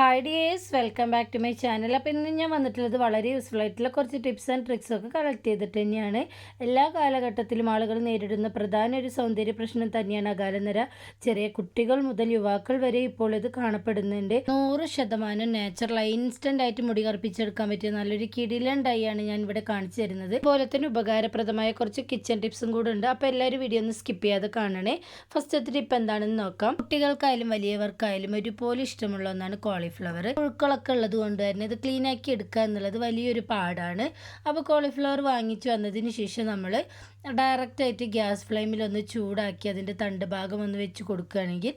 Hi dears welcome back to my channel അപ്പോൾ ഇന്ന് ഞാൻ വന്നിട്ടുള്ളത് വളരെ യൂസ്ഫുൾ ആയിട്ടുള്ള കുറച്ച് ടിപ്സ് ആൻഡ് ട്രിക്സ് ഒക്കെ കളക്ട് ചെയ്തിട്ട് തന്നെയാണ്. എല്ലാ കാലഘട്ടത്തിലും ആളുകൾ നേരിടുന്ന പ്രധാന ഒരു സൗന്ദര്യ പ്രശ്നം തന്നെയാണ് അകാലനിര. ചെറിയ കുട്ടികൾ മുതൽ യുവാക്കൾ വരെ ഇപ്പോൾ ഇത് കാണപ്പെടുന്നുണ്ട്. നൂറ് ശതമാനം നാച്ചുറലായി ഇൻസ്റ്റന്റ് ആയിട്ട് മുടി കറുപ്പിച്ചെടുക്കാൻ പറ്റിയ നല്ലൊരു കിടിലൻ ആണ് ഞാൻ ഇവിടെ കാണിച്ചു തരുന്നത്. അതുപോലെ തന്നെ ഉപകാരപ്രദമായ കുറച്ച് കിച്ചൺ ടിപ്സും കൂടെ ഉണ്ട്. അപ്പോൾ എല്ലാവരും വീഡിയോ ഒന്ന് സ്കിപ്പ് ചെയ്യാതെ കാണണേ. ഫസ്റ്റത്തെ ടിപ്പ് എന്താണെന്ന് നോക്കാം. കുട്ടികൾക്കായാലും വലിയവർക്കായാലും ഒരുപോലെ ഇഷ്ടമുള്ള ഒന്നാണ് കോളിഫ്ലവർ. പുഴുക്കളൊക്കെ ഉള്ളത് കൊണ്ട് തന്നെ ഇത് ക്ലീൻ ആക്കി എടുക്കുക എന്നുള്ളത് വലിയൊരു പാടാണ്. അപ്പോൾ കോളിഫ്ലവർ വാങ്ങിച്ചു വന്നതിന് ശേഷം നമ്മൾ ഡയറക്റ്റായിട്ട് ഗ്യാസ് ഫ്ലെയിമിൽ ഒന്ന് ചൂടാക്കി അതിന്റെ തണ്ട് ഭാഗം ഒന്ന് വെച്ച് കൊടുക്കുകയാണെങ്കിൽ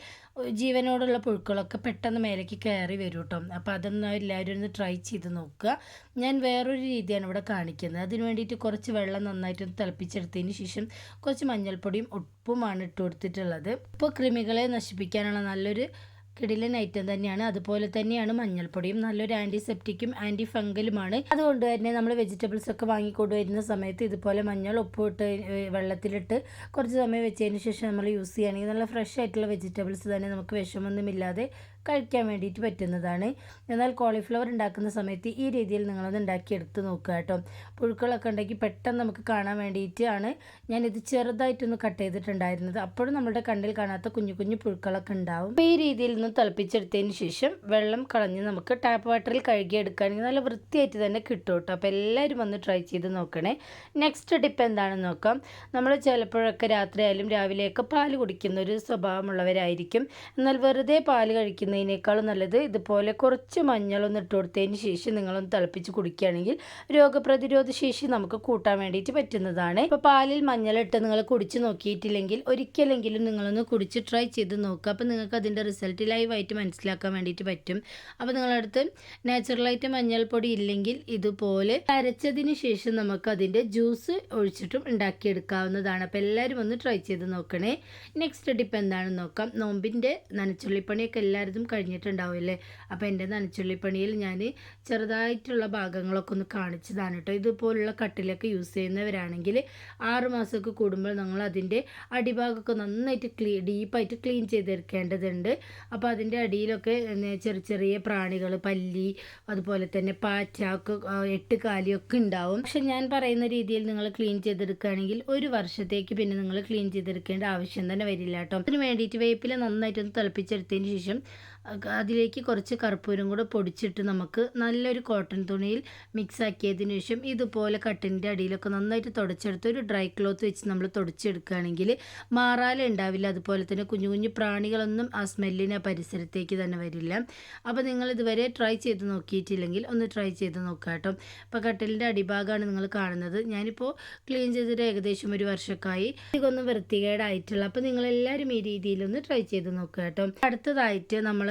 ജീവനോടുള്ള പുഴുക്കളൊക്കെ പെട്ടെന്ന് മേലേക്ക് കയറി വരും കേട്ടോ. അപ്പോൾ അതൊന്ന് എല്ലാവരും ഒന്ന് ട്രൈ ചെയ്ത് നോക്കുക. ഞാൻ വേറൊരു രീതിയാണ് ഇവിടെ കാണിക്കുന്നത്. അതിന് വേണ്ടിയിട്ട് കുറച്ച് വെള്ളം നന്നായിട്ട് തിളപ്പിച്ചെടുത്തതിന് ശേഷം കുറച്ച് മഞ്ഞൾപ്പൊടിയും ഉപ്പുമാണ് ഇട്ട് കൊടുത്തിട്ടുള്ളത്. ഇപ്പോൾ കൃമികളെ നശിപ്പിക്കാനുള്ള നല്ലൊരു കിടിലൻ ഐറ്റം തന്നെയാണ്. അതുപോലെ തന്നെയാണ് മഞ്ഞൾപ്പൊടിയും. നല്ലൊരു ആന്റിസെപ്റ്റിക്കും ആന്റി ഫംഗലുമാണ് അതുകൊണ്ട് തന്നെ നമ്മൾ വെജിറ്റബിൾസ് ഒക്കെ വാങ്ങിക്കൊണ്ടുവരുന്ന സമയത്ത് ഇതുപോലെ മഞ്ഞൾ ഉപ്പിട്ട് വെള്ളത്തിലിട്ട് കുറച്ച് സമയം വെച്ചതിന് ശേഷം നമ്മൾ യൂസ് ചെയ്യുകയാണെങ്കിൽ നല്ല ഫ്രഷ് ആയിട്ടുള്ള വെജിറ്റബിൾസ് തന്നെ നമുക്ക് വിഷമൊന്നുമില്ലാതെ കഴിക്കാൻ വേണ്ടിയിട്ട് പറ്റുന്നതാണ്. എന്നാൽ കോളിഫ്ലവർ ഉണ്ടാക്കുന്ന സമയത്ത് ഈ രീതിയിൽ നിങ്ങളത് ഉണ്ടാക്കിയെടുത്ത് നോക്കുക കേട്ടോ. പുഴുക്കളൊക്കെ ഉണ്ടെങ്കിൽ പെട്ടെന്ന് നമുക്ക് കാണാൻ വേണ്ടിയിട്ടാണ് ഞാനിത് ചെറുതായിട്ടൊന്ന് കട്ട് ചെയ്തിട്ടുണ്ടായിരുന്നത്. അപ്പോഴും നമ്മുടെ കണ്ണിൽ കാണാത്ത കുഞ്ഞു കുഞ്ഞു പുഴുക്കളൊക്കെ ഉണ്ടാവും. അപ്പോൾ ഈ രീതിയിൽ നിന്ന് തിളപ്പിച്ചെടുത്തതിന് ശേഷം വെള്ളം കളഞ്ഞ് നമുക്ക് ടാപ്പ് വാട്ടറിൽ കഴുകിയെടുക്കുകയാണെങ്കിൽ നല്ല വൃത്തിയായിട്ട് തന്നെ കിട്ടും കേട്ടോ. അപ്പോൾ എല്ലാവരും വന്ന് ട്രൈ ചെയ്ത് നോക്കണേ. നെക്സ്റ്റ് ടിപ്പ് എന്താണെന്ന് നോക്കാം. നമ്മൾ ചിലപ്പോഴൊക്കെ രാത്രിയായാലും രാവിലെയൊക്കെ പാൽ കുടിക്കുന്ന ഒരു സ്വഭാവമുള്ളവരായിരിക്കും. എന്നാൽ വെറുതെ പാൽ കഴിക്കുന്നതിനേക്കാളും നല്ലത് ഇതുപോലെ കുറച്ച് മഞ്ഞളൊന്ന് ഇട്ട് കൊടുത്തതിന് ശേഷം നിങ്ങളൊന്ന് തിളപ്പിച്ച് കുടിക്കുകയാണെങ്കിൽ രോഗപ്രതിരോധ ശേഷി നമുക്ക് കൂട്ടാൻ വേണ്ടിയിട്ട് പറ്റുന്നതാണ്. ഇപ്പോൾ പാലിൽ മഞ്ഞളിട്ട് നിങ്ങൾ കുടിച്ച് നോക്കിയിട്ടില്ലെങ്കിൽ ഒരിക്കലെങ്കിലും നിങ്ങളൊന്ന് കുടിച്ച് ട്രൈ ചെയ്ത് നോക്കുക. അപ്പോൾ നിങ്ങൾക്ക് അതിന്റെ റിസൾട്ട് ലൈവായിട്ട് മനസ്സിലാക്കാൻ വേണ്ടിയിട്ട് പറ്റും. അപ്പോൾ നിങ്ങളടുത്ത് നാച്ചുറലായിട്ട് മഞ്ഞൾപ്പൊടി ഇല്ലെങ്കിൽ ഇതുപോലെ അരച്ചതിന് ശേഷം നമുക്ക് അതിന്റെ ജ്യൂസ് ഒഴിച്ചിട്ടും ഉണ്ടാക്കിയെടുക്കാവുന്നതാണ്. അപ്പോൾ എല്ലാവരും ഒന്ന് ട്രൈ ചെയ്ത് നോക്കണേ. നെക്സ്റ്റ് ടിപ്പ് എന്താണെന്ന് നോക്കാം. നോമ്പിന്റെ നനച്ചുള്ളിപ്പണിയൊക്കെ എല്ലാവരും കഴിഞ്ഞിട്ടുണ്ടാവും അല്ലേ അപ്പോൾ എന്റെ നനച്ചുള്ളിപ്പണിയിൽ ഞാൻ ചെറുതായിട്ടുള്ള ഭാഗങ്ങളൊക്കെ ഒന്ന് കാണിച്ചതാണ് കേട്ടോ. ഇതുപോലുള്ള കട്ടിലൊക്കെ യൂസ് ചെയ്യുന്നവരാണെങ്കിൽ ആറ് മാസമൊക്കെ കൂടുമ്പോൾ നമ്മൾ അതിന്റെ അടിഭാഗമൊക്കെ നന്നായിട്ട് ക്ലീ ഡീപ്പായിട്ട് ക്ലീൻ ചെയ്തെടുക്കേണ്ടതുണ്ട്. അപ്പോൾ അതിന്റെ അടിയിലൊക്കെ ചെറിയ ചെറിയ പ്രാണികൾ പല്ലി അതുപോലെ തന്നെ പാറ്റ ഒക്കെ എട്ട് കാലിയൊക്കെ ഉണ്ടാവും. പക്ഷെ ഞാൻ പറയുന്ന രീതിയിൽ നിങ്ങൾ ക്ലീൻ ചെയ്തെടുക്കുകയാണെങ്കിൽ ഒരു വർഷത്തേക്ക് പിന്നെ നിങ്ങൾ ക്ലീൻ ചെയ്തെടുക്കേണ്ട ആവശ്യം തന്നെ വരില്ല കേട്ടോ. അതിന് വേണ്ടിയിട്ട് വേപ്പില നന്നായിട്ടൊന്ന് തിളപ്പിച്ചെടുത്തതിന് ശേഷം അതിലേക്ക് കുറച്ച് കർപ്പൂരം കൂടെ പൊടിച്ചിട്ട് നമുക്ക് നല്ലൊരു കോട്ടൺ തുണിയിൽ മിക്സ് ആക്കിയതിന് ശേഷം ഇതുപോലെ കട്ടിന്റെ അടിയിലൊക്കെ നന്നായിട്ട് തുടച്ചെടുത്ത് ഒരു ഡ്രൈ ക്ലോത്ത് വെച്ച് നമ്മൾ തുടച്ചെടുക്കുകയാണെങ്കിൽ മാറാല ഉണ്ടാവില്ല. അതുപോലെ തന്നെ കുഞ്ഞു കുഞ്ഞു പ്രാണികളൊന്നും ആ സ്മെല്ലിന് പരിസരത്തേക്ക് തന്നെ വരില്ല. അപ്പോൾ നിങ്ങൾ ഇതുവരെ ട്രൈ ചെയ്ത് നോക്കിയിട്ടില്ലെങ്കിൽ ഒന്ന് ട്രൈ ചെയ്ത് നോക്കുക കേട്ടോ. അപ്പോൾ കട്ടിലിന്റെ അടിഭാഗമാണ് നിങ്ങൾ കാണുന്നത്. ഞാനിപ്പോൾ ക്ലീൻ ചെയ്തിട്ട് ഏകദേശം ഒരു വർഷക്കായി. ഇതൊന്നും വൃത്തികേടായിട്ടുള്ള അപ്പോൾ നിങ്ങളെല്ലാവരും ഈ രീതിയിലൊന്ന് ട്രൈ ചെയ്ത് നോക്കുക കേട്ടോ. അടുത്തതായിട്ട് നമ്മൾ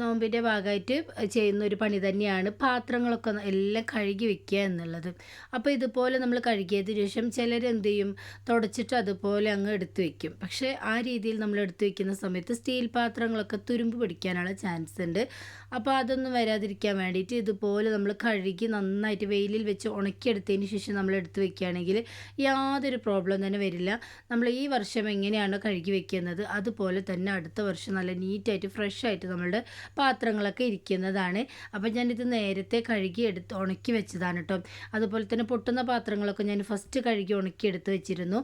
നോമ്പിന്റെ ഭാഗമായിട്ട് ചെയ്യുന്ന ഒരു പണി തന്നെയാണ് പാത്രങ്ങളൊക്കെ എല്ലാം കഴുകി വെക്കുക എന്നുള്ളത്. അപ്പോൾ ഇതുപോലെ നമ്മൾ കഴുകിയതിന് ശേഷം ചിലർ എന്ത് ചെയ്യും തുടച്ചിട്ട് അതുപോലെ അങ്ങ് എടുത്തു വെക്കും. പക്ഷേ ആ രീതിയിൽ നമ്മൾ എടുത്തു വെക്കുന്ന സമയത്ത് സ്റ്റീൽ പാത്രങ്ങളൊക്കെ തുരുമ്പ് പിടിക്കാനുള്ള ചാൻസ് ഉണ്ട്. അപ്പോൾ അതൊന്നും വരാതിരിക്കാൻ വേണ്ടിയിട്ട് ഇതുപോലെ നമ്മൾ കഴുകി നന്നായിട്ട് വെയിലിൽ വെച്ച് ഉണക്കിയെടുത്തതിന് ശേഷം നമ്മൾ എടുത്തു വെക്കുകയാണെങ്കിൽ യാതൊരു പ്രോബ്ലം തന്നെ വരില്ല. നമ്മൾ ഈ വർഷം എങ്ങനെയാണ് കഴുകി വെക്കുന്നത്? അതുപോലെ തന്നെ അടുത്ത വർഷം നല്ല നീറ്റായിട്ട് ഫ്രഷ് ആയിട്ട് നമ്മളുടെ പാത്രങ്ങളൊക്കെ ഇരിക്കുന്നതാണ്. അപ്പോൾ ഞാനിത് നേരത്തെ കഴുകി എടുത്ത് ഉണക്കി വെച്ചതാണ് കേട്ടോ അതുപോലെ തന്നെ പൊട്ടുന്ന പാത്രങ്ങളൊക്കെ ഞാൻ ഫസ്റ്റ് കഴുകി ഉണക്കി എടുത്ത് വെച്ചിരുന്നു.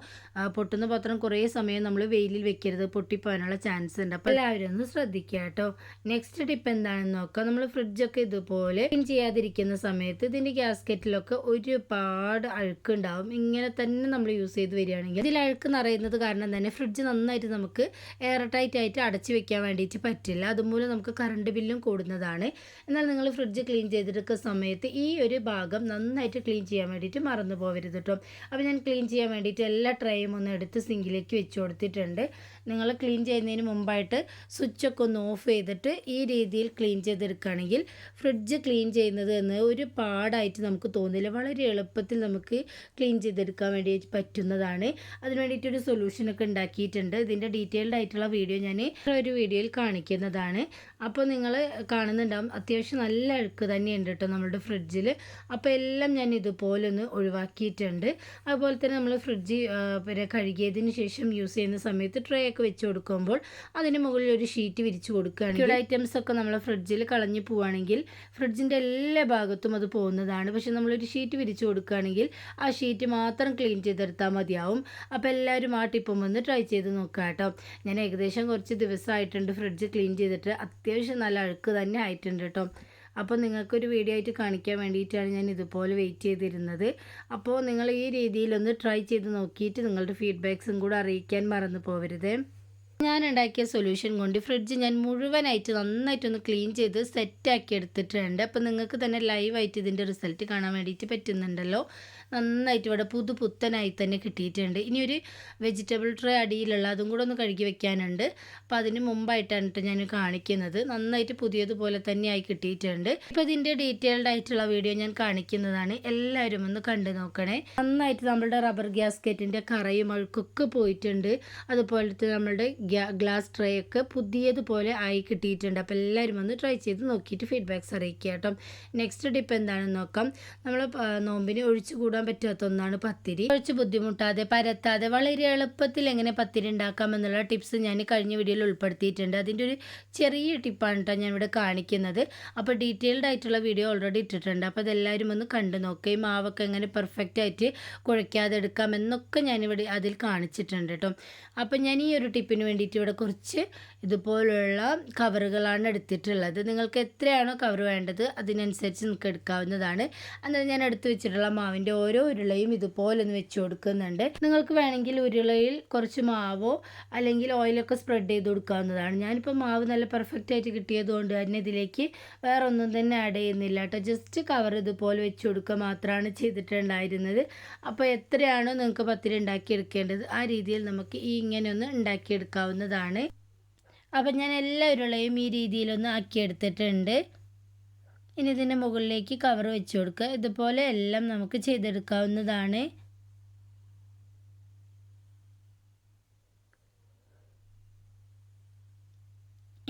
പൊട്ടുന്ന പാത്രം കുറേ സമയം നമ്മൾ വെയിലിൽ വെക്കരുത്. പൊട്ടിപ്പോകാനുള്ള ചാൻസ് ഉണ്ട്. അപ്പോൾ എല്ലാവരും ഒന്ന് ശ്രദ്ധിക്കുക കേട്ടോ നെക്സ്റ്റ് ടിപ്പ് എന്താണെന്ന് നോക്കാം. നമ്മൾ ഫ്രിഡ്ജൊക്കെ ഇതുപോലെ ക്ലീൻ ചെയ്യാതിരിക്കുന്ന സമയത്ത് ഇതിന്റെ ഗ്യാസ്കറ്റിലൊക്കെ ഒരുപാട് അഴുക്കുണ്ടാവും. ഇങ്ങനെ തന്നെ നമ്മൾ യൂസ് ചെയ്ത് വരികയാണെങ്കിൽ ഇതിൽ അഴുക്ക് നിറയുന്നത് കാരണം തന്നെ ഫ്രിഡ്ജ് നന്നായിട്ട് നമുക്ക് എയർ ടൈറ്റ് ആയിട്ട് അടച്ചു വെക്കാൻ വേണ്ടിയിട്ട് പറ്റില്ല. അതുമൂലം നമുക്ക് കറണ്ട് ബില്ലും കൂടുന്നതാണ്. എന്നാൽ നിങ്ങൾ ഫ്രിഡ്ജ് ക്ലീൻ ചെയ്തെടുക്കുന്ന സമയത്ത് ഈ ഒരു ഭാഗം നന്നായിട്ട് ക്ലീൻ ചെയ്യാൻ വേണ്ടിയിട്ട് മറന്നു പോകരുത് കേട്ടോ അപ്പോൾ ഞാൻ ക്ലീൻ ചെയ്യാൻ വേണ്ടിയിട്ട് എല്ലാ ട്രേയും ഒന്ന് എടുത്ത് സിങ്കിലേക്ക് വെച്ച് കൊടുത്തിട്ടുണ്ട്. നിങ്ങൾ ക്ലീൻ ചെയ്യുന്നതിന് മുമ്പായിട്ട് സ്വിച്ചൊക്കെ ഒന്ന് ഓഫ് ചെയ്തിട്ട് ഈ രീതിയിൽ ക്ലീൻ ചെയ്തെടുക്കുകയാണെങ്കിൽ ഫ്രിഡ്ജ് ക്ലീൻ ചെയ്യുന്നത് എന്ന് ഒരു പാടായിട്ട് നമുക്ക് തോന്നില്ല. വളരെ എളുപ്പത്തിൽ നമുക്ക് ക്ലീൻ ചെയ്തെടുക്കാൻ വേണ്ടി പറ്റുന്നതാണ്. അതിന് വേണ്ടിയിട്ടൊരു സൊല്യൂഷനൊക്കെ ഉണ്ടാക്കിയിട്ടുണ്ട്. ഇതിന്റെ ഡീറ്റെയിൽഡ് ആയിട്ടുള്ള വീഡിയോ ഞാൻ ഒരു വീഡിയോയിൽ കാണിക്കുന്നതാണ്. അപ്പോൾ അപ്പോൾ നിങ്ങൾ കാണുന്നുണ്ടാവും. അത്യാവശ്യം നല്ല അഴുക്ക് തന്നെയുണ്ട് കേട്ടോ നമ്മുടെ ഫ്രിഡ്ജിൽ അപ്പോൾ എല്ലാം ഞാൻ ഇതുപോലെ ഒന്ന് ഒഴിവാക്കിയിട്ടുണ്ട്. അതുപോലെ തന്നെ നമ്മൾ ഫ്രിഡ്ജ് പിന്നെ കഴുകിയതിന് ശേഷം യൂസ് ചെയ്യുന്ന സമയത്ത് ട്രേ ഒക്കെ വെച്ച് കൊടുക്കുമ്പോൾ അതിന് മുകളിൽ ഒരു ഷീറ്റ് വിരിച്ച് കൊടുക്കുകയാണെങ്കിൽ ഐറ്റംസ് ഒക്കെ നമ്മൾ ഫ്രിഡ്ജിൽ കളഞ്ഞു പോവുകയാണെങ്കിൽ ഫ്രിഡ്ജിന്റെ എല്ലാ ഭാഗത്തും അത് പോകുന്നതാണ്. പക്ഷെ നമ്മളൊരു ഷീറ്റ് വിരിച്ച് കൊടുക്കുകയാണെങ്കിൽ ആ ഷീറ്റ് മാത്രം ക്ലീൻ ചെയ്തെടുത്താൽ മതിയാവും. അപ്പോൾ എല്ലാവരും ആ ടിപ്പം ഒന്ന് ട്രൈ ചെയ്ത് നോക്കാം കേട്ടോ. ഞാൻ ഏകദേശം കുറച്ച് ദിവസമായിട്ടുണ്ട് ഫ്രിഡ്ജ് ക്ലീൻ ചെയ്തിട്ട്. അത്യാവശ്യം നല്ല അഴുക്ക് തന്നെ ആയിട്ടുണ്ട് കേട്ടോ. അപ്പോൾ നിങ്ങൾക്കൊരു വീഡിയോ ആയിട്ട് കാണിക്കാൻ വേണ്ടിയിട്ടാണ് ഞാൻ ഇതുപോലെ വെയിറ്റ് ചെയ്തിരുന്നത്. അപ്പോൾ നിങ്ങൾ ഈ രീതിയിലൊന്ന് ട്രൈ ചെയ്ത് നോക്കിയിട്ട് നിങ്ങളുടെ ഫീഡ്ബാക്സും കൂടെ അറിയിക്കാൻ മറന്നു പോകരുത് ഞാൻ ഉണ്ടാക്കിയ സൊല്യൂഷൻ കൊണ്ട് ഫ്രിഡ്ജ് ഞാൻ മുഴുവനായിട്ട് നന്നായിട്ടൊന്ന് ക്ലീൻ ചെയ്ത് സെറ്റാക്കി എടുത്തിട്ടുണ്ട്. അപ്പോൾ നിങ്ങൾക്ക് തന്നെ ലൈവായിട്ട് ഇതിന്റെ റിസൾട്ട് കാണാൻ വേണ്ടിയിട്ട് പറ്റുന്നുണ്ടല്ലോ. നന്നായിട്ട് ഇവിടെ പുതു പുത്തനായി തന്നെ കിട്ടിയിട്ടുണ്ട്. ഇനി ഒരു വെജിറ്റബിൾ ട്രേ അടിയിലുള്ള അതും കൂടെ ഒന്ന് കഴുകി വെക്കാനുണ്ട്. അപ്പോൾ അതിന് മുമ്പായിട്ടാണ് ഞാൻ കാണിക്കുന്നത്. നന്നായിട്ട് പുതിയതുപോലെ തന്നെയായി കിട്ടിയിട്ടുണ്ട്. ഇപ്പോൾ ഇതിന്റെ ഡീറ്റെയിൽഡ് ആയിട്ടുള്ള വീഡിയോ ഞാൻ കാണിക്കുന്നതാണ്. എല്ലാവരും ഒന്ന് കണ്ടു നോക്കണേ. നന്നായിട്ട് നമ്മളുടെ റബ്ബർ ഗ്യാസ്കറ്റിന്റെ കറയും അഴുക്കൊക്കെ പോയിട്ടുണ്ട്. അതുപോലെ നമ്മളുടെ ഗ്ലാസ് ട്രേ ഒക്കെ പുതിയതുപോലെ ആയി കിട്ടിയിട്ടുണ്ട്. അപ്പോൾ എല്ലാവരും ഒന്ന് ട്രൈ ചെയ്ത് നോക്കിയിട്ട് ഫീഡ്ബാക്ക്സ് അറിയിക്കുക കേട്ടോ. നെക്സ്റ്റ് ടിപ്പ് എന്താണെന്ന് നോക്കാം. നമ്മൾ നോമ്പിന് ഒഴിച്ചു കൂടാൻ പറ്റാത്ത ഒന്നാണ് പത്തിരി. കുറച്ച് ബുദ്ധിമുട്ടാതെ പരത്താതെ വളരെ എളുപ്പത്തിൽ എങ്ങനെ പത്തിരി ഉണ്ടാക്കാം എന്നുള്ള ടിപ്സ് ഞാൻ കഴിഞ്ഞ വീഡിയോയിൽ ഉൾപ്പെടുത്തിയിട്ടുണ്ട്. അതിന്റെ ഒരു ചെറിയ ടിപ്പാണ് കേട്ടോ ഞാൻ ഇവിടെ കാണിക്കുന്നത്. അപ്പോൾ ഡീറ്റെയിൽഡ് ആയിട്ടുള്ള വീഡിയോ ഓൾറെഡി ഇട്ടിട്ടുണ്ട്. അപ്പോൾ അതെല്ലാവരും ഒന്ന് കണ്ടു നോക്കുക ഈ മാവൊക്കെ എങ്ങനെ പെർഫെക്റ്റ് ആയിട്ട് കുഴയ്ക്കാതെ എടുക്കാം എന്നൊക്കെ ഞാനിവിടെ അതിൽ കാണിച്ചിട്ടുണ്ട് കേട്ടോ. അപ്പോൾ ഞാൻ ഈ ഒരു ടിപ്പിന് വേണ്ടിയിട്ട് ഇവിടെ കുറച്ച് ഇതുപോലുള്ള കവറുകളാണ് എടുത്തിട്ടുള്ളത്. നിങ്ങൾക്ക് എത്രയാണോ കവർ വേണ്ടത് അതിനനുസരിച്ച് നിങ്ങൾക്ക് എടുക്കാവുന്നതാണ്. അന്നേരം ഞാൻ എടുത്തു വെച്ചിട്ടുള്ള മാവിന്റെ ഓരോ ഉരുളയും ഇതുപോലെ ഒന്ന് വെച്ച് കൊടുക്കുന്നുണ്ട്. നിങ്ങൾക്ക് വേണമെങ്കിൽ ഉരുളയിൽ കുറച്ച് മാവോ അല്ലെങ്കിൽ ഓയിലൊക്കെ സ്പ്രെഡ് ചെയ്ത് കൊടുക്കാവുന്നതാണ്. ഞാനിപ്പോൾ മാവ് നല്ല പെർഫെക്റ്റ് ആയിട്ട് കിട്ടിയത് കൊണ്ട് തന്നെ ഇതിലേക്ക് വേറെ ഒന്നും തന്നെ ആഡ് ചെയ്യുന്നില്ല കേട്ടോ. ജസ്റ്റ് കവർ ഇതുപോലെ വെച്ച് കൊടുക്കുക മാത്രമാണ് ചെയ്തിട്ടുണ്ടായിരുന്നത്. അപ്പോൾ എത്രയാണോ നിങ്ങൾക്ക് പത്തിരി ഉണ്ടാക്കിയെടുക്കേണ്ടത് ആ രീതിയിൽ നമുക്ക് ഈ ഇങ്ങനെ ഒന്ന് ഉണ്ടാക്കിയെടുക്കാവുന്നതാണ് അപ്പം ഞാൻ എല്ലാ ഉരുളയും ഈ രീതിയിലൊന്ന് ആക്കിയെടുത്തിട്ടുണ്ട് ഇനി ഇതിന്റെ മുകളിലേക്ക് കവർ വെച്ച് കൊടുക്കുക. ഇതുപോലെ എല്ലാം നമുക്ക് ചെയ്തെടുക്കാവുന്നതാണ്.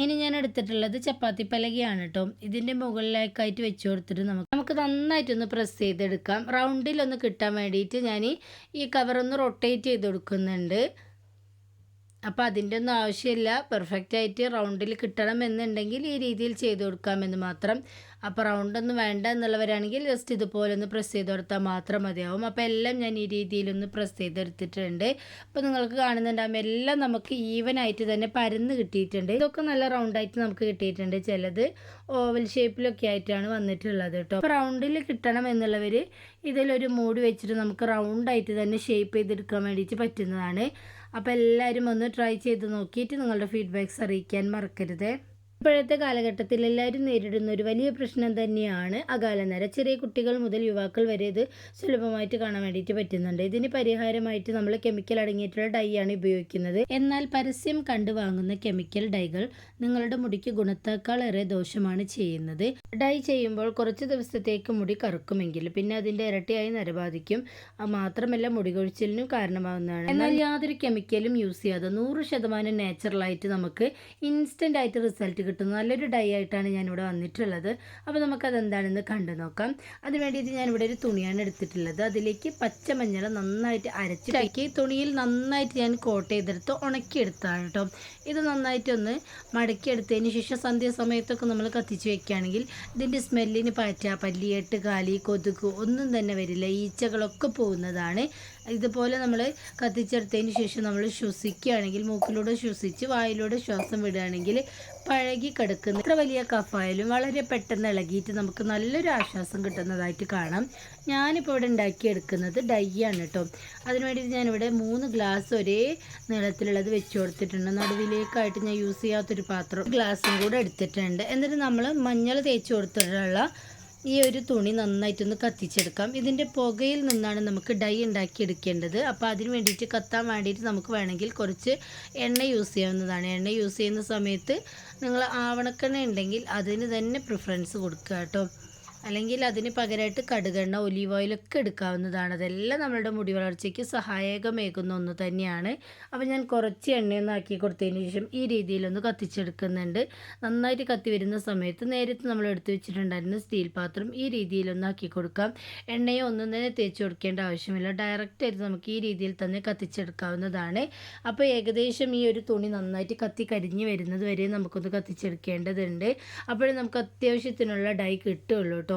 ഇനി ഞാൻ എടുത്തിട്ടുള്ളത് ചപ്പാത്തി പലകയാണ് കേട്ടോ ഇതിന്റെ മുകളിലേക്കായിട്ട് വെച്ച് കൊടുത്തിട്ട് നമുക്ക് നമുക്ക് നന്നായിട്ടൊന്ന് പ്രസ് ചെയ്തെടുക്കാം. റൗണ്ടിലൊന്ന് കിട്ടാൻ വേണ്ടിയിട്ട് ഞാൻ ഈ കവറൊന്ന് റൊട്ടേറ്റ് ചെയ്ത് കൊടുക്കുന്നുണ്ട്. അപ്പോൾ അതിന്റെ ഒന്നും ആവശ്യമില്ല. പെർഫെക്റ്റ് ആയിട്ട് റൗണ്ടിൽ കിട്ടണം എന്നുണ്ടെങ്കിൽ ഈ രീതിയിൽ ചെയ്ത് കൊടുക്കാമെന്ന് മാത്രം. അപ്പോൾ റൗണ്ടൊന്നും വേണ്ട എന്നുള്ളവരാണെങ്കിൽ ജസ്റ്റ് ഇതുപോലെ ഒന്ന് പ്രസ് ചെയ്ത് കൊടുത്താൽ മാത്രം മതിയാവും. അപ്പോൾ എല്ലാം ഞാൻ ഈ രീതിയിലൊന്ന് പ്രസ് ചെയ്തെടുത്തിട്ടുണ്ട് അപ്പോൾ നിങ്ങൾക്ക് കാണുന്നുണ്ടാകും എല്ലാം നമുക്ക് ഈവൻ ആയിട്ട് തന്നെ പരന്ന് കിട്ടിയിട്ടുണ്ട്. ഇതൊക്കെ നല്ല റൗണ്ടായിട്ട് നമുക്ക് കിട്ടിയിട്ടുണ്ട്. ചിലത് ഓവൽ ഷേപ്പിലൊക്കെ ആയിട്ടാണ് വന്നിട്ടുള്ളത് കേട്ടോ. അപ്പോൾ റൗണ്ടിൽ കിട്ടണം എന്നുള്ളവർ ഇതിലൊരു മൂടി വെച്ചിട്ട് നമുക്ക് റൗണ്ടായിട്ട് തന്നെ ഷേപ്പ് ചെയ്തെടുക്കാൻ വേണ്ടിയിട്ട് പറ്റുന്നതാണ്. അപ്പോൾ എല്ലാവരും ഒന്ന് ട്രൈ ചെയ്ത് നോക്കിയിട്ട് നിങ്ങളുടെ ഫീഡ്ബാക്ക്സ് അറിയിക്കാൻ മറക്കരുത്. ഇപ്പോഴത്തെ കാലഘട്ടത്തിൽ എല്ലാവരും നേരിടുന്ന ഒരു വലിയ പ്രശ്നം തന്നെയാണ് അകാലനര ചെറിയ കുട്ടികൾ മുതൽ യുവാക്കൾ വരെ ഇത് സുലഭമായിട്ട് കാണാൻ വേണ്ടിയിട്ട് പറ്റുന്നുണ്ട്. ഇതിന് പരിഹാരമായിട്ട് നമ്മൾ കെമിക്കൽ അടങ്ങിയിട്ടുള്ള ഡൈ ആണ് ഉപയോഗിക്കുന്നത്. എന്നാൽ പരസ്യം കണ്ടു വാങ്ങുന്ന കെമിക്കൽ ഡൈകൾ നിങ്ങളുടെ മുടിക്ക് ഗുണത്തേക്കാളേറെ ദോഷമാണ് ചെയ്യുന്നത്. ഡൈ ചെയ്യുമ്പോൾ കുറച്ച് ദിവസത്തേക്ക് മുടി കറുക്കുമെങ്കിൽ പിന്നെ അതിന്റെ ഇരട്ടിയായി നരബാധിക്കും മാത്രമല്ല മുടി കൊഴിച്ചിലിനും കാരണമാകുന്നതാണ് എന്നാൽ യാതൊരു കെമിക്കലും യൂസ് ചെയ്യാതെ നൂറ് ശതമാനം നാച്ചുറലായിട്ട് നമുക്ക് ഇൻസ്റ്റന്റ് ആയിട്ട് റിസൾട്ട് കിട്ടുന്ന നല്ലൊരു ഡൈ ആയിട്ടാണ് ഞാനിവിടെ വന്നിട്ടുള്ളത്. അപ്പോൾ നമുക്കത് എന്താണെന്ന് കണ്ടു നോക്കാം. അതിന് വേണ്ടിയിട്ട് ഞാനിവിടെ ഒരു തുണിയാണ് എടുത്തിട്ടുള്ളത്. അതിലേക്ക് പച്ചമഞ്ഞൾ നന്നായിട്ട് അരച്ചിട്ടാക്കി തുണിയിൽ നന്നായിട്ട് ഞാൻ കോട്ട് ചെയ്തെടുത്ത് ഉണക്കിയെടുത്താണ് കേട്ടോ. ഇത് നന്നായിട്ടൊന്ന് മടക്കിയെടുത്തതിന് ശേഷം സന്ധ്യാസമയത്തൊക്കെ നമ്മൾ കത്തിച്ച് വെക്കുകയാണെങ്കിൽ ഇതിന്റെ സ്മെല്ലിന് പാറ്റ പല്ലിയെട്ട് കാലി കൊതുക് ഒന്നും തന്നെ വരില്ല. ഈച്ചകളൊക്കെ പോകുന്നതാണ്. ഇതുപോലെ നമ്മൾ കത്തിച്ചെടുത്തതിന് ശേഷം നമ്മൾ ശ്വസിക്കുകയാണെങ്കിൽ മൂക്കിലൂടെ ശ്വസിച്ച് വായിലൂടെ ശ്വാസം വിടുകയാണെങ്കിൽ പഴകി കിടക്കുന്ന ഇത്ര വലിയ കഫായാലും വളരെ പെട്ടെന്ന് ഇളകിയിട്ട് നമുക്ക് നല്ലൊരു ആശ്വാസം കിട്ടുന്നതായിട്ട് കാണാം. ഞാനിപ്പോൾ ഇവിടെ ഉണ്ടാക്കിയെടുക്കുന്നത് ഡൈ ആണ് കേട്ടോ അതിന് വേണ്ടിയിട്ട് ഞാനിവിടെ മൂന്ന് ഗ്ലാസ് ഒരേ നീളത്തിലുള്ളത് വെച്ച് കൊടുത്തിട്ടുണ്ട്. നടുവിലേക്കായിട്ട് ഞാൻ യൂസ് ചെയ്യാത്തൊരു പാത്രം ഗ്ലാസും കൂടെ എടുത്തിട്ടുണ്ട്. എന്നിട്ട് നമ്മൾ മഞ്ഞൾ തേച്ച് കൊടുത്തിട്ടുള്ള ഈ ഒരു തുണി നന്നായിട്ടൊന്ന് കത്തിച്ചെടുക്കാം. ഇതിന്റെ പുകയിൽ നിന്നാണ് നമുക്ക് ഡൈ ഉണ്ടാക്കി എടുക്കേണ്ടത് അപ്പോൾ അതിന് വേണ്ടിയിട്ട് കത്താൻ വേണ്ടിയിട്ട് നമുക്ക് വേണമെങ്കിൽ കുറച്ച് എണ്ണ യൂസ് ചെയ്യാവുന്നതാണ്. എണ്ണ യൂസ് ചെയ്യുന്ന സമയത്ത് നിങ്ങൾ ആവണക്കെണ്ണ ഉണ്ടെങ്കിൽ അതിന് തന്നെ പ്രിഫറൻസ് കൊടുക്കുക കേട്ടോ. അല്ലെങ്കിൽ അതിന് പകരമായിട്ട് കടുകെണ്ണ ഒലീവ് ഓയിലൊക്കെ എടുക്കാവുന്നതാണ്. അതെല്ലാം നമ്മളുടെ മുടി വളർച്ചയ്ക്ക് സഹായകമേകുന്ന ഒന്ന് തന്നെയാണ്. അപ്പോൾ ഞാൻ കുറച്ച് എണ്ണയൊന്ന് ആക്കി കൊടുത്തതിന് ശേഷം ഈ രീതിയിലൊന്ന് കത്തിച്ചെടുക്കുന്നുണ്ട്. നന്നായിട്ട് കത്തി വരുന്ന സമയത്ത് നേരത്തെ നമ്മൾ എടുത്തു വെച്ചിട്ടുണ്ടായിരുന്ന സ്റ്റീൽ പാത്രം ഈ രീതിയിലൊന്ന് ആക്കി കൊടുക്കാം. എണ്ണയെ ഒന്നും തന്നെ തേച്ച് കൊടുക്കേണ്ട ആവശ്യമില്ല. ഡയറക്റ്റ് ആയിട്ട് നമുക്ക് ഈ രീതിയിൽ തന്നെ കത്തിച്ചെടുക്കാവുന്നതാണ്. അപ്പോൾ ഏകദേശം ഈ ഒരു തുണി നന്നായിട്ട് കത്തി കരിഞ്ഞ് വരുന്നത് വരെ നമുക്കൊന്ന് കത്തിച്ചെടുക്കേണ്ടതുണ്ട്. അപ്പോഴേ നമുക്ക് അത്യാവശ്യത്തിനുള്ള ഡൈ കിട്ടുള്ളൂ കേട്ടോ.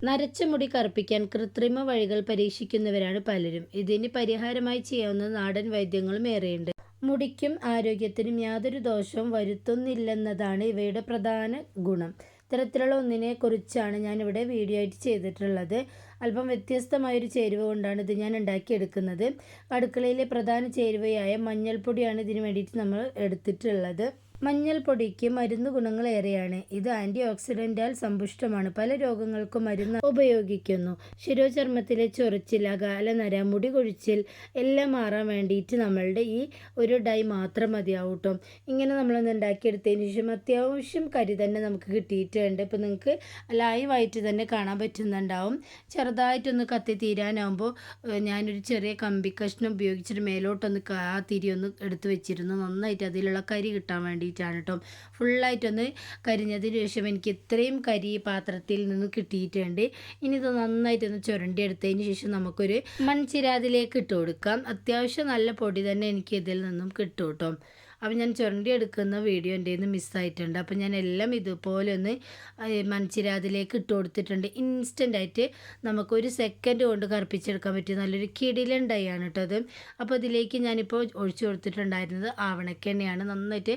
നരച്ച മുടി കറുപ്പിക്കാൻ കൃത്രിമ വഴികൾ പരീക്ഷിക്കുന്നവരാണ് പലരും. ഇതിന് പരിഹാരമായി ചെയ്യാവുന്ന നാടൻ വൈദ്യങ്ങളും ഏറെയുണ്ട്. മുടിക്കും ആരോഗ്യത്തിനും യാതൊരു ദോഷവും വരുത്തുന്നില്ലെന്നതാണ് ഇവയുടെ പ്രധാന ഗുണം. ഇത്തരത്തിലുള്ള ഒന്നിനെ കുറിച്ചാണ് ഞാനിവിടെ വീഡിയോ ആയിട്ട് ചെയ്തിട്ടുള്ളത്. അല്പം വ്യത്യസ്തമായൊരു ചേരുവ കൊണ്ടാണ് ഇത് ഞാൻ ഉണ്ടാക്കിയെടുക്കുന്നത്. അടുക്കളയിലെ പ്രധാന ചേരുവയായ മഞ്ഞൾപ്പൊടിയാണ് ഇതിന് വേണ്ടിയിട്ട് നമ്മൾ എടുത്തിട്ടുള്ളത്. മഞ്ഞൾപ്പൊടിക്ക് മരുന്ന് ഗുണങ്ങൾ ഏറെയാണ് ഇത് ആന്റി ഓക്സിഡന്റാൽ സമ്പുഷ്ടമാണ്. പല രോഗങ്ങൾക്കും മരുന്ന് ഉപയോഗിക്കുന്നു. ശിരോചർമ്മത്തിലെ ചൊറിച്ചിൽ അകാലനര മുടി കൊഴിച്ചിൽ എല്ലാം മാറാൻ വേണ്ടിയിട്ട് നമ്മളുടെ ഈ ഒരു ഡൈ മാത്രം മതിയാവും കേട്ടോ ഇങ്ങനെ നമ്മളൊന്ന് ഉണ്ടാക്കിയെടുത്തതിന് ശേഷം അത്യാവശ്യം കരി തന്നെ നമുക്ക് കിട്ടിയിട്ടുണ്ട്. ഇപ്പം നിങ്ങൾക്ക് ലൈവായിട്ട് തന്നെ കാണാൻ പറ്റുന്നുണ്ടാവും. ചെറുതായിട്ടൊന്ന് കത്തി തീരാനാകുമ്പോൾ ഞാനൊരു ചെറിയ കമ്പി കഷ്ണം ഉപയോഗിച്ചിട്ട് മേലോട്ടൊന്ന് ആ തിരി ഒന്ന് എടുത്ത് വെച്ചിരുന്നു. നന്നായിട്ട് അതിലുള്ള കരി കിട്ടാൻ വേണ്ടിയിട്ടാണ് കേട്ടോ ഫുള്ളായിട്ടൊന്ന് കരിഞ്ഞതിന് ശേഷം എനിക്ക് ഇത്രയും കരി പാത്രത്തിൽ നിന്ന് കിട്ടിയിട്ടുണ്ട്. ഇനി ഇത് നന്നായിട്ടൊന്ന് ചുരണ്ടി എടുത്തതിന് ശേഷം നമുക്കൊരു മൺചിരാതിലേക്ക് ഇട്ട് കൊടുക്കാം. അത്യാവശ്യം നല്ല പൊടി തന്നെ എനിക്ക് ഇതിൽ നിന്നും കിട്ടും കേട്ടോ അപ്പോൾ ഞാൻ ചുരണ്ടി എടുക്കുന്ന വീഡിയോ എന്റെ നിന്ന് മിസ്സായിട്ടുണ്ട് അപ്പം ഞാൻ എല്ലാം ഇതുപോലെ ഒന്ന് മൺചിരാതിലേക്ക് ഇട്ട് കൊടുത്തിട്ടുണ്ട്. ഇൻസ്റ്റന്റായിട്ട് നമുക്കൊരു സെക്കൻഡ് കൊണ്ട് കറുപ്പിച്ചെടുക്കാൻ പറ്റിയ നല്ലൊരു കിടിലൻ കേട്ടോ അത്. അപ്പോൾ ഇതിലേക്ക് ഞാനിപ്പോൾ ഒഴിച്ചു കൊടുത്തിട്ടുണ്ടായിരുന്നത് ആവണക്കെണ്ണയാണ്. നന്നായിട്ട്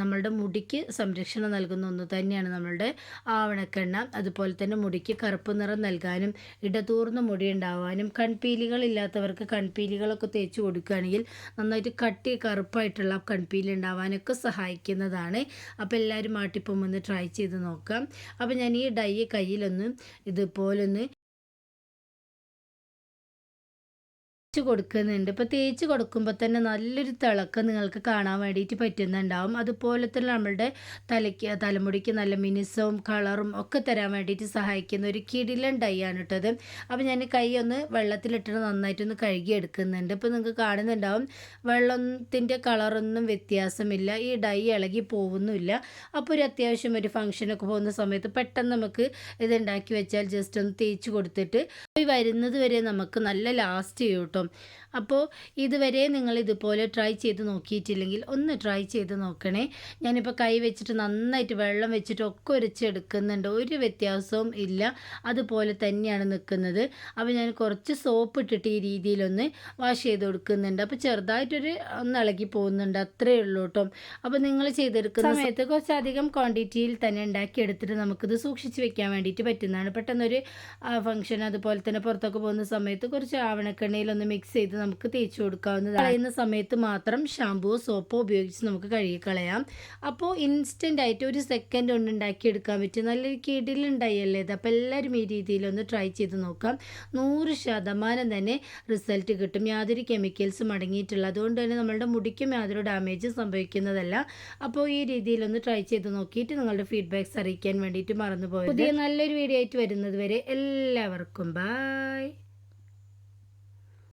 നമ്മളുടെ മുടിക്ക് സംരക്ഷണം നൽകുന്ന ഒന്ന് തന്നെയാണ് നമ്മളുടെ ആവണക്കെണ്ണ. അതുപോലെ തന്നെ മുടിക്ക് കറുപ്പ് നിറം നൽകാനും ഇടതൂർന്ന മുടി ഉണ്ടാവാനും കൺപീലികളില്ലാത്തവർക്ക് കൺപീലികളൊക്കെ തേച്ച് കൊടുക്കുകയാണെങ്കിൽ നന്നായിട്ട് കട്ടി കറുപ്പായിട്ടുള്ള കൺപീലി ഉണ്ടാവാനൊക്കെ സഹായിക്കുന്നതാണ്. അപ്പോൾ എല്ലാവരും മാട്ടിപ്പം ഒന്ന് ട്രൈ ചെയ്ത് നോക്കാം. അപ്പോൾ ഞാൻ ഈ ഡൈ കയ്യിലൊന്ന് ഇതുപോലൊന്ന് തേച്ച് കൊടുക്കുന്നുണ്ട്. ഇപ്പോൾ തേച്ച് കൊടുക്കുമ്പോൾ തന്നെ നല്ലൊരു തിളക്കം നിങ്ങൾക്ക് കാണാൻ വേണ്ടിയിട്ട് പറ്റുന്നുണ്ടാവും. അതുപോലെ തന്നെ നമ്മളുടെ തലയ്ക്ക് തലമുടിക്ക് നല്ല മിനുസവും കളറും ഒക്കെ തരാൻ വേണ്ടിയിട്ട് സഹായിക്കുന്ന ഒരു കിടിലൻ ഡൈ ആണ് ഇട്ടത് അപ്പോൾ ഞാൻ കൈ ഒന്ന് വെള്ളത്തിലിട്ടിട്ട് നന്നായിട്ടൊന്ന് കഴുകി എടുക്കുന്നുണ്ട്. ഇപ്പോൾ നിങ്ങൾക്ക് കാണുന്നുണ്ടാവും വെള്ളത്തിന്റെ കളറൊന്നും വ്യത്യാസമില്ല. ഈ ഡൈ ഇളകി പോകുന്നുമില്ല അപ്പോൾ ഒരു അത്യാവശ്യം ഒരു ഫംഗ്ഷനൊക്കെ പോകുന്ന സമയത്ത് പെട്ടെന്ന് നമുക്ക് ഇത് ഉണ്ടാക്കി വെച്ചാൽ ജസ്റ്റ് ഒന്ന് തേച്ച് കൊടുത്തിട്ട് വരുന്നത് വരെ നമുക്ക് നല്ല ലാസ്റ്റ് ചെയ്യും കേട്ടോ അപ്പോൾ ഇതുവരെ നിങ്ങൾ ഇതുപോലെ ട്രൈ ചെയ്ത് നോക്കിയിട്ടില്ലെങ്കിൽ ഒന്ന് ട്രൈ ചെയ്ത് നോക്കണേ. ഞാനിപ്പോൾ കൈ വെച്ചിട്ട് നന്നായിട്ട് വെള്ളം വെച്ചിട്ട് ഒക്കെ ഉരച്ചെടുക്കുന്നുണ്ട് ഒരു വ്യത്യാസവും ഇല്ല. അതുപോലെ തന്നെയാണ് നിൽക്കുന്നത്. അപ്പോൾ ഞാൻ കുറച്ച് സോപ്പ് ഇട്ടിട്ട് ഈ രീതിയിലൊന്ന് വാഷ് ചെയ്ത് കൊടുക്കുന്നുണ്ട്. അപ്പോൾ ചെറുതായിട്ടൊരു ഒന്ന് ഇളകി പോകുന്നുണ്ട്. അത്രയേ ഉള്ളൂ കേട്ടോ അപ്പോൾ നിങ്ങൾ ചെയ്തെടുക്കുന്ന സമയത്ത് കുറച്ചധികം ക്വാണ്ടിറ്റിയിൽ തന്നെ ഉണ്ടാക്കി എടുത്തിട്ട് നമുക്കിത് സൂക്ഷിച്ച് വെക്കാൻ വേണ്ടിയിട്ട് പറ്റുന്നതാണ്. പെട്ടെന്നൊരു ഫംഗ്ഷൻ അതുപോലെ തന്നെ പുറത്തൊക്കെ പോകുന്ന സമയത്ത് കുറച്ച് ആവണക്കെണ്ണയിലൊന്ന് മിക്സ് ചെയ്ത് നമുക്ക് തേച്ച് കൊടുക്കാവുന്നതാണ്. കളയുന്ന സമയത്ത് മാത്രം ഷാമ്പുവോ സോപ്പോ ഉപയോഗിച്ച് നമുക്ക് കഴുകി കളയാം. അപ്പോൾ ഇൻസ്റ്റന്റ് ആയിട്ട് ഒരു സെക്കൻഡ് കൊണ്ട് ഉണ്ടാക്കിയെടുക്കാൻ പറ്റും നല്ലൊരു കിടിലുണ്ടായല്ലേ ഇത്? അപ്പോൾ എല്ലാവരും ഈ രീതിയിലൊന്ന് ട്രൈ ചെയ്ത് നോക്കാം. നൂറ് ശതമാനം തന്നെ റിസൾട്ട് കിട്ടും. യാതൊരു കെമിക്കൽസും അടങ്ങിയിട്ടുള്ള അതുകൊണ്ട് തന്നെ നമ്മളുടെ മുടിക്കും യാതൊരു ഡാമേജും സംഭവിക്കുന്നതല്ല. അപ്പോൾ ഈ രീതിയിലൊന്ന് ട്രൈ ചെയ്ത് നോക്കിയിട്ട് നിങ്ങളുടെ ഫീഡ്ബാക്ക്സ് അറിയിക്കാൻ വേണ്ടിയിട്ട് മറന്നു പോയി പുതിയ നല്ലൊരു വീഡിയോ ആയിട്ട് വരുന്നത് വരെ എല്ലാവർക്കും ബായ്